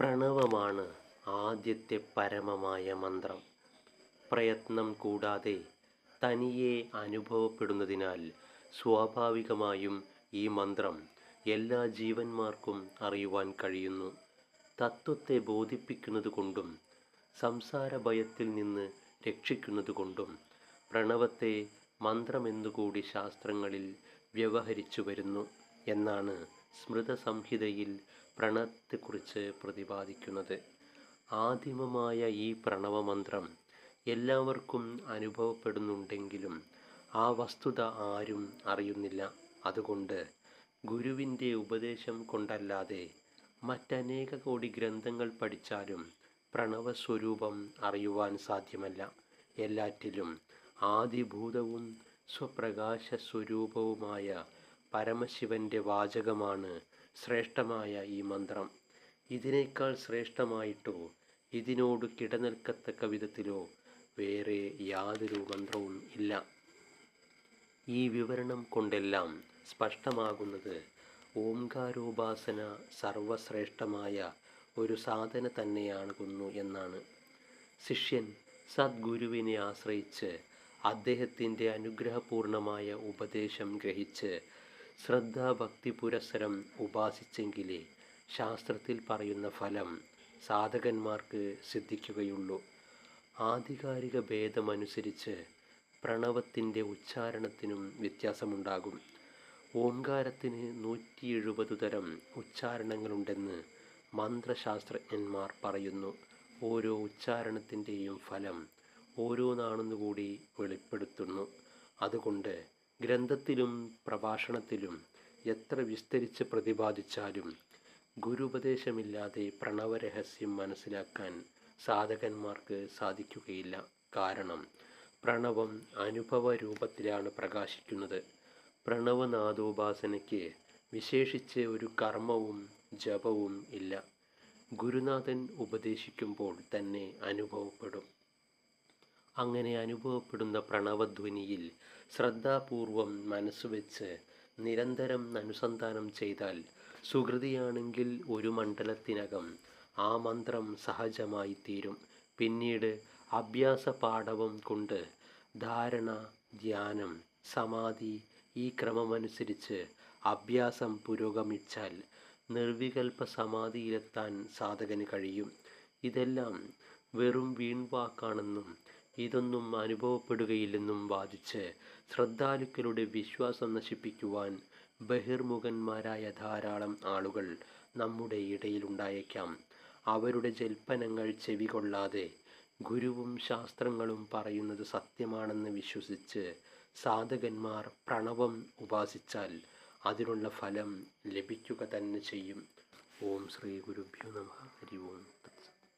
പ്രണവമാണ് ആദ്യത്തെ പരമമായ മന്ത്രം. പ്രയത്നം കൂടാതെ തനിയെ അനുഭവപ്പെടുന്നതിനാൽ സ്വാഭാവികമായും ഈ മന്ത്രം എല്ലാ ജീവന്മാർക്കും അറിയുവാൻ കഴിയുന്നു. തത്വത്തെ ബോധിപ്പിക്കുന്നതുകൊണ്ടും സംസാര ഭയത്തിൽ നിന്ന് രക്ഷിക്കുന്നതുകൊണ്ടും പ്രണവത്തെ മന്ത്രമെന്നുകൂടി ശാസ്ത്രങ്ങളിൽ വ്യവഹരിച്ചു വരുന്നു എന്നാണ് സ്മൃതസംഹിതയിൽ പ്രണവത്തെക്കുറിച്ച് പ്രതിപാദിക്കുന്നത്. ആദിമമായ ഈ പ്രണവമന്ത്രം എല്ലാവർക്കും അനുഭവപ്പെടുന്നുണ്ടെങ്കിലും ആ വസ്തുത ആരും അറിയുന്നില്ല. അതുകൊണ്ട് ഗുരുവിന്റെ ഉപദേശം കൊണ്ടല്ലാതെ മറ്റനേക കോടി ഗ്രന്ഥങ്ങൾ പഠിച്ചാലും പ്രണവസ്വരൂപം അറിയുവാൻ സാധ്യമല്ല. എല്ലാറ്റിലും ആദിഭൂതവും സ്വപ്രകാശ സ്വരൂപവുമായ പരമശിവന്റെ വാചകമാണ് ശ്രേഷ്ഠമായ ഈ മന്ത്രം. ഇതിനേക്കാൾ ശ്രേഷ്ഠമായിട്ടോ ഇതിനോട് കിടനിൽക്കത്തക്ക വിധത്തിലോ വേറെ യാതൊരു മന്ത്രവും ഇല്ല. ഈ വിവരണം കൊണ്ടെല്ലാം സ്പഷ്ടമാകുന്നത് ഓംകാരോപാസന സർവശ്രേഷ്ഠമായ ഒരു സാധന തന്നെയാകുന്നു എന്നാണ്. ശിഷ്യൻ സദ്ഗുരുവിനെ ആശ്രയിച്ച് അദ്ദേഹത്തിന്റെ അനുഗ്രഹപൂർണമായ ഉപദേശം ഗ്രഹിച്ച് ശ്രദ്ധാഭക്തി പുരസരം ഉപാസിച്ചെങ്കിലേ ശാസ്ത്രത്തിൽ പറയുന്ന ഫലം സാധകന്മാർക്ക് സിദ്ധിക്കുകയുള്ളൂ. ആധികാരിക ഭേദമനുസരിച്ച് പ്രണവത്തിന്റെ ഉച്ചാരണത്തിനും വ്യത്യാസമുണ്ടാകും. ഓംകാരത്തിന് നൂറ്റി എഴുപത് തരം ഉച്ചാരണങ്ങളുണ്ടെന്ന് മന്ത്രശാസ്ത്രജ്ഞന്മാർ പറയുന്നു. ഓരോ ഉച്ചാരണത്തിന്റെയും ഫലം ഓരോന്നാണെന്നുകൂടി വെളിപ്പെടുത്തുന്നു. അതുകൊണ്ട് ഗ്രന്ഥത്തിലും പ്രഭാഷണത്തിലും എത്ര വിസ്തരിച്ച് പ്രതിപാദിച്ചാലും ഗുരുപദേശമില്ലാതെ പ്രണവരഹസ്യം മനസ്സിലാക്കാൻ സാധകന്മാർക്ക് സാധിക്കുകയില്ല. കാരണം പ്രണവം അനുഭവ രൂപത്തിലാണ് പ്രകാശിക്കുന്നത്. പ്രണവനാഥോപാസനയ്ക്ക് വിശേഷിച്ച് ഒരു കർമ്മവും ജപവും ഇല്ല. ഗുരുനാഥൻ ഉപദേശിക്കുമ്പോൾ തന്നെ അനുഭവപ്പെടും. അങ്ങനെ അനുഭവപ്പെടുന്ന പ്രണവധ്വനിയിൽ ശ്രദ്ധാപൂർവം മനസ്സുവെച്ച് നിരന്തരം അനുസന്ധാനം ചെയ്താൽ സുഹൃതിയാണെങ്കിൽ ഒരു മണ്ഡലത്തിനകം ആ മന്ത്രം സഹജമായി തീരും. പിന്നീട് അഭ്യാസ പാഠവം കൊണ്ട് ധാരണ ധ്യാനം സമാധി ഈ ക്രമമനുസരിച്ച് അഭ്യാസം പുരോഗമിച്ചാൽ നിർവികൽപ്പ സമാധിയിലെത്താൻ സാധകന് കഴിയും. ഇതെല്ലാം വെറും വീൺവാക്കാണെന്നും ഇതൊന്നും അനുഭവപ്പെടുകയില്ലെന്നും വാദിച്ച് ശ്രദ്ധാലുക്കളുടെ വിശ്വാസം നശിപ്പിക്കുവാൻ ബഹിർമുഖന്മാരായ ധാരാളം ആളുകൾ നമ്മുടെ ഇടയിലുണ്ടായേക്കാം. അവരുടെ ജൽപ്പനങ്ങൾ ചെവികൊള്ളാതെ ഗുരുവും ശാസ്ത്രങ്ങളും പറയുന്നത് സത്യമാണെന്ന് വിശ്വസിച്ച് സാധകന്മാർ പ്രണവം ഉപാസിച്ചാൽ അതിനുള്ള ഫലം ലഭിക്കുക തന്നെ ചെയ്യും. ഓം ശ്രീ ഗുരുഭ്യോ നമ. ഹരി ഓം.